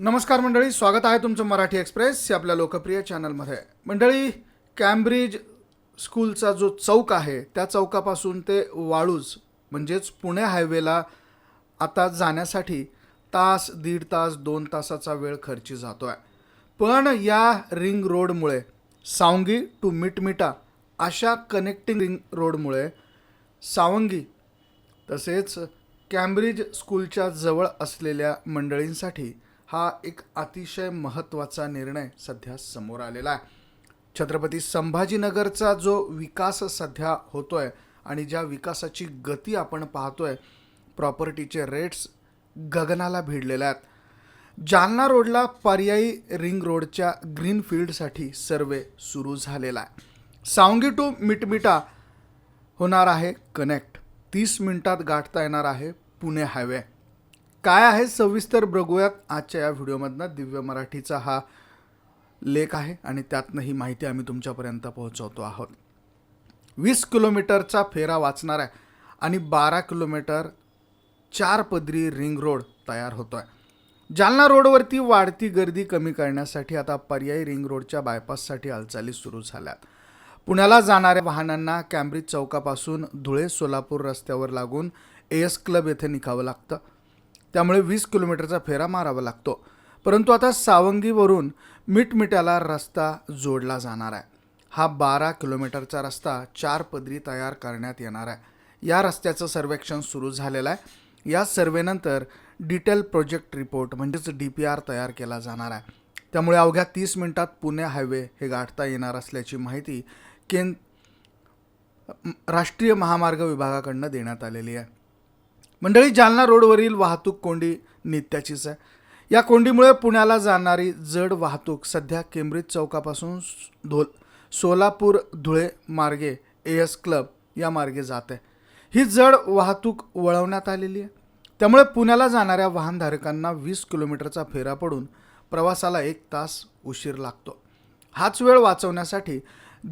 नमस्कार मंडळी स्वागत आहे तुमचं मराठी एक्सप्रेस या आपल्या लोकप्रिय चॅनलमध्ये. मंडळी कॅम्ब्रिज स्कूलचा जो चौक आहे त्या चौकापासून ते वाळूज म्हणजेच पुणे हायवेला आता जाण्यासाठी तास दीड तास दोन तासाचा वेळ खर्ची जातो आहे पण या रिंग रोडमुळे सावंगी टू मिटमिटा अशा कनेक्टिंग रिंग रोडमुळे सावंगी तसेच कॅम्ब्रिज स्कूलच्या जवळ असलेल्या मंडळींसाठी हा एक अतिशय महत्त्वाचा निर्णय सध्या समोर आलेला आहे. छत्रपती संभाजीनगरचा जो विकास सध्या होतो आहे आणि ज्या विकासाची गती आपण पाहतो आहे प्रॉपर्टीचे रेट्स गगनाला भिडलेल्या आहेत. जालना रोडला पर्यायी रिंग रोडच्या ग्रीनफील्डसाठी सर्वे सुरू झालेला आहे. सावंगी टू मिटमिटा होणार आहे कनेक्ट. तीस मिनिटात गाठता येणार आहे पुणे हायवे. काय आहे सविस्तर बघूयात आजच्या या व्हिडिओमधनं दिव्य मराठीचा हा लेख आहे आणि त्यातनं ही माहिती आम्ही तुमच्यापर्यंत पोहोचवतो आहोत. वीस किलोमीटरचा फेरा वाचणार आहे आणि बारा किलोमीटर चार पदरी रिंग रोड तयार होतो आहे जालना रोडवरती वाढती गर्दी कमी करण्यासाठी आता पर्यायी रिंग रोडच्या बायपाससाठी हालचाली सुरू झाल्यात. पुण्याला जाणाऱ्या वाहनांना कॅम्ब्रिज चौकापासून धुळे सोलापूर रस्त्यावर लागून एस क्लब येथे निघावं लागतं. त्यामुळे वीस किलोमीटरचा फेरा मारावा लागतो. परंतु आता सावंगीवरून मिटमिट्याला रस्ता जोडला जाणार आहे. हा बारा किलोमीटरचा रस्ता चार पदरी तयार करण्यात येणार आहे. या रस्त्याचं सर्वेक्षण सुरू झालेलं आहे. या सर्वेनंतर डिटेल प्रोजेक्ट रिपोर्ट म्हणजेच डी पी आर तयार केला जाणार आहे. त्यामुळे अवघ्या तीस मिनिटात पुणे हायवे हे गाठता येणार असल्याची माहिती केंद राष्ट्रीय महामार्ग विभागाकडनं देण्यात आलेली आहे. मंडळी जालना रोडवरील वाहतूक कोंडी नित्याचीच आहे. या कोंडीमुळे पुण्याला जाणारी जड वाहतूक सध्या केम्ब्रिज चौकापासून धोल सोलापूर धुळे मार्गे ए एस क्लब या मार्गे जात आहे. ही जड वाहतूक वळवण्यात आलेली आहे. त्यामुळे पुण्याला जाणाऱ्या वाहनधारकांना वीस किलोमीटरचा फेरा पडून प्रवासाला एक तास उशीर लागतो. हाच वेळ वाचवण्यासाठी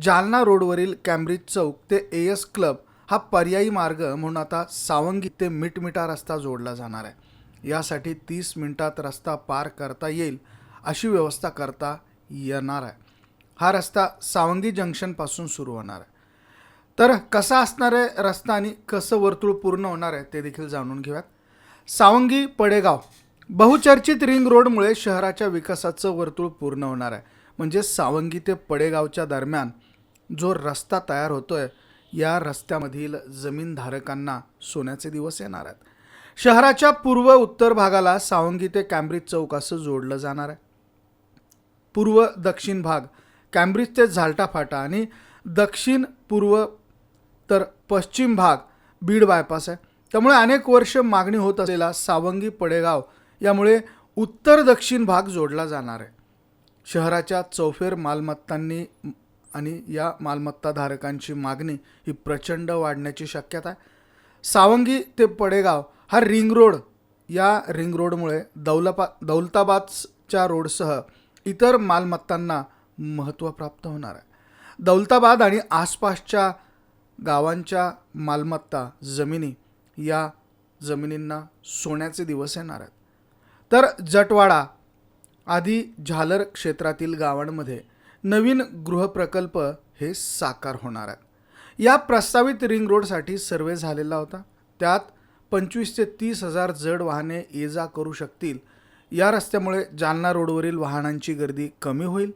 जालना रोडवरील कॅम्ब्रिज चौक ते ए एस क्लब हा पर्यायी मार्ग म्हणून आता सावंगी ते मिटमिटा रस्ता जोडला जाणार आहे. यासाठी तीस मिनिटात रस्ता पार करता येईल अशी व्यवस्था करता येणार आहे. हा रस्ता सावंगी जंक्शनपासून सुरू होणार आहे. तर कसा असणार आहे रस्ता आणि कसं वर्तुळ पूर्ण होणार आहे ते देखील जाणून घेऊयात. सावंगी पडेगाव बहुचर्चित रिंग रोडमुळे शहराच्या विकासाचं वर्तुळ पूर्ण होणार आहे. म्हणजे सावंगी ते पडेगावच्या दरम्यान जो रस्ता तयार होतो आहे या रस्त्यामधील जमीनधारकांना सोन्याचे दिवस येणार आहेत. शहराच्या पूर्व उत्तर भागाला सावंगी ते कॅम्ब्रिज चौक असं जोडलं जाणार आहे. पूर्व दक्षिण भाग कॅम्ब्रिज ते झालटा फाटा आणि दक्षिण पूर्व तर पश्चिम भाग बीड बायपास आहे. त्यामुळे अनेक वर्ष मागणी होत असलेला सावंगी पडेगाव यामुळे उत्तर दक्षिण भाग जोडला जाणार आहे. शहराच्या चौफेर मालमत्तांनी आणि या मालमत्ताधारकांची मागणी ही प्रचंड वाढण्याची शक्यता आहे. सावंगी ते पडेगाव हा रिंग रोड. या रिंग रोडमुळे दौलपा दौलताबादच्या रोडसह इतर मालमत्तांना महत्त्व प्राप्त होणार आहे. दौलताबाद आणि आसपासच्या गावांच्या मालमत्ता जमिनी या जमिनींना सोन्याचे दिवस येणार आहेत. तर जटवाडा आदी झालर क्षेत्रातील गावांमध्ये नवीन गृहप्रकल्प हे साकार होणार आहेत. या प्रस्तावित रिंग रोडसाठी सर्वे झालेला होता. त्यात पंचवीस ते तीस हजार जड वाहने ये जा करू शकतील. या रस्त्यामुळे जालना रोडवरील वाहनांची गर्दी कमी होईल.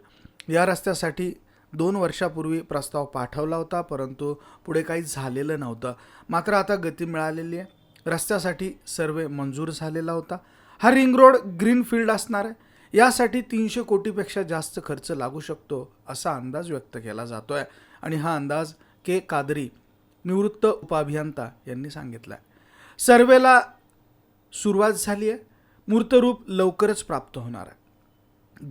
या रस्त्यासाठी दोन वर्षापूर्वी प्रस्ताव पाठवला होता परंतु पुढे काही झालेलं नव्हतं. मात्र आता गती मिळालेली आहे. रस्त्यासाठी सर्वे मंजूर झालेला होता. हा रिंग रोड ग्रीनफील्ड असणार आहे. यासाठी तीनशे कोटीपेक्षा जास्त खर्च लागू शकतो असा अंदाज व्यक्त केला जातो आहे आणि हा अंदाज के. कादरी निवृत्त उपाभियंता यांनी सांगितला आहे सर्वेला सुरुवात झाली आहे. मूर्तरूप लवकरच प्राप्त होणार आहे.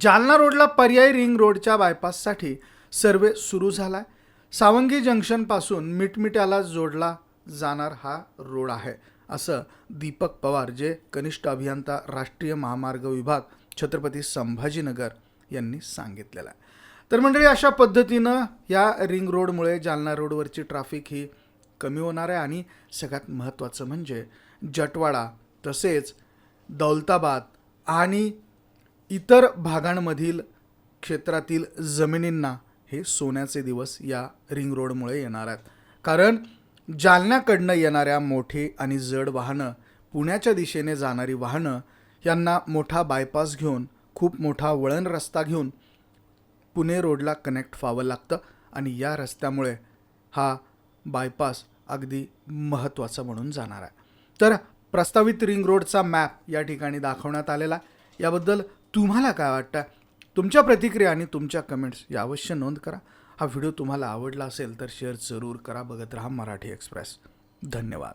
जालना रोडला पर्यायी रिंग रोडच्या बायपाससाठी सर्वे सुरू झाला आहे सावंगी जंक्शनपासून मिटमिट्याला जोडला जाणार हा रोड आहे असं दीपक पवार जे कनिष्ठ अभियंता राष्ट्रीय महामार्ग विभाग छत्रपती संभाजीनगर यांनी सांगितलेलं आहे. तर मंडळी अशा पद्धतीनं या रिंग रोडमुळे जालना रोडवरची ट्रॅफिक ही कमी होणार आहे आणि सगळ्यात महत्त्वाचं म्हणजे जटवाडा तसेच दौलताबाद आणि इतर भागांमधील क्षेत्रातील जमिनींना हे सोन्याचे दिवस या रिंग रोडमुळे येणार आहेत. कारण जालन्याकडनं येणाऱ्या मोठी आणि जड वाहनं पुण्याच्या दिशेने जाणारी वाहनं यांना मोठा बायपास घेऊन खूप मोठा वळण रस्ता घेऊन पुणे रोडला कनेक्ट व्हावं लागतं आणि या रस्त्यामुळे हा बायपास अगदी महत्त्वाचा म्हणून जाणार आहे. तर प्रस्तावित रिंग रोडचा मॅप या ठिकाणी दाखवण्यात आलेला आहे. याबद्दल तुम्हाला काय वाटतं? तुमच्या प्रतिक्रिया आणि तुमच्या कमेंट्स या अवश्य नोंद करा. हा व्हिडिओ तुम्हाला आवडला असेल तर शेअर जरूर करा. बघत राहा मराठी एक्सप्रेस धन्यवाद.